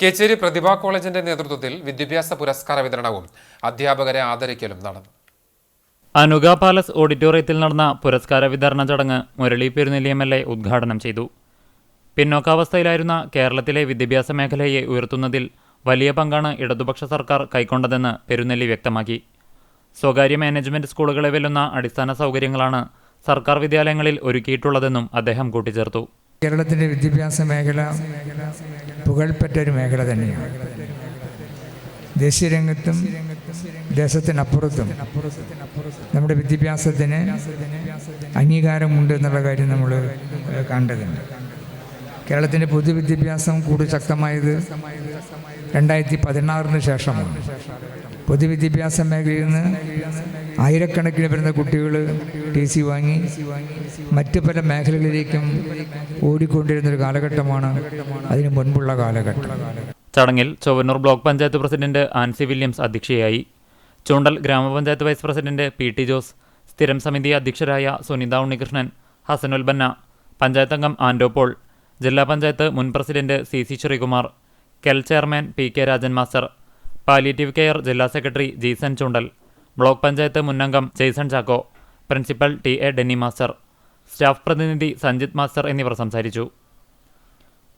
കേച്ചേരി പ്രതിഭാ കോളേജിന്റെ നേതൃത്വത്തിൽ വിദ്യാഭ്യാസ പുരസ്കാര വിതരണവും അധ്യാപകരെ ആദരിക്കലും നടന്നു. അനുഗ പാലസ് ഓഡിറ്റോറിയത്തിൽ നടന്ന പുരസ്കാര വിതരണ ചടങ്ങ് Murali Perunelly M L A ഉദ്ഘാടനം ചെയ്തു. പിന്നോക്കാവസ്ഥയിലായിരുന്ന കേരളത്തിലെ വിദ്യാഭ്യാസ മേഖലയെ ഉയർത്തുന്നതിൽ വലിയ പങ്കാണ് ഇടതുപക്ഷ സർക്കാർ കൈക്കൊണ്ടതെന്ന് പെരുന്നെല്ലി വ്യക്തമാക്കി. സ്വകാര്യ മാനേജ്മെന്റ് സ്കൂളുകളെ വെല്ലുന്ന അടിസ്ഥാന സൗകര്യങ്ങളാണ് സർക്കാർ വിദ്യാലയങ്ങളിൽ ഒരുക്കിയിട്ടുള്ളതെന്നും അദ്ദേഹം കൂട്ടിച്ചേർത്തു. കേരളത്തിന്റെ വിദ്യാഭ്യാസ മേഖല പുകഴ്പെറ്റ ഒരു മേഖല തന്നെയാണ്. ദേശീയരംഗത്തും ദേശത്തിനപ്പുറത്തും നമ്മുടെ വിദ്യാഭ്യാസത്തിന് അംഗീകാരമുണ്ട് എന്നുള്ള കാര്യം നമ്മൾ കണ്ടതുണ്ട്. കേരളത്തിന്റെ പൊതുവിദ്യാഭ്യാസം കൂടുതൽ ശക്തമായത് രണ്ടായിരത്തി പതിനാറിന് ശേഷമാണ്. പൊതുവിദ്യാഭ്യാസ മേഖലയിൽ നിന്ന് ആയിരക്കണക്കിന് വരുന്ന കുട്ടികൾ ടി സി വാങ്ങി മറ്റു പല മേഖലകളിലേക്കും ഓടിക്കൊണ്ടിരുന്നൊരു കാലഘട്ടമാണ് അതിനു മുൻപുള്ള കാലഘട്ടം. ചടങ്ങിൽ Chowwannur block panchayat president Ancy Williams അധ്യക്ഷയായി Choondal grama panchayat vice president P T Jose സ്ഥിരം സമിതി അധ്യക്ഷരായ സുനിത ഉണ്ണികൃഷ്ണൻ ഹസനുൽ ബന്ന പഞ്ചായത്ത് അംഗം ആൻഡോ പോൾ ജില്ലാ പഞ്ചായത്ത് മുൻ president C C Sreekumar KEL chairman P K Rajan master palliative care ജില്ലാ secretary Jeesan Choondal block panchayat മുന്നംഗം Jaison Chacko principal T A Denny master staff പ്രതിനിധി Sanjith master എന്നിവർ സംസാരിച്ചു.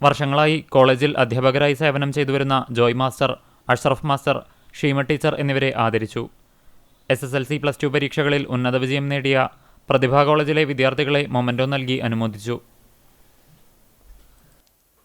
വർഷങ്ങളായി കോളേജിൽ അധ്യാപകരായി സേവനം ചെയ്തുവരുന്ന Joy master Ashraf master Sheema teacher എന്നിവരെ ആദരിച്ചു. S S L C plus two പരീക്ഷകളിൽ ഉന്നത വിജയം നേടിയ പ്രതിഭാ കോളേജിലെ വിദ്യാർത്ഥികളെ മൊമന്റോ നൽകി അനുമോദിച്ചു.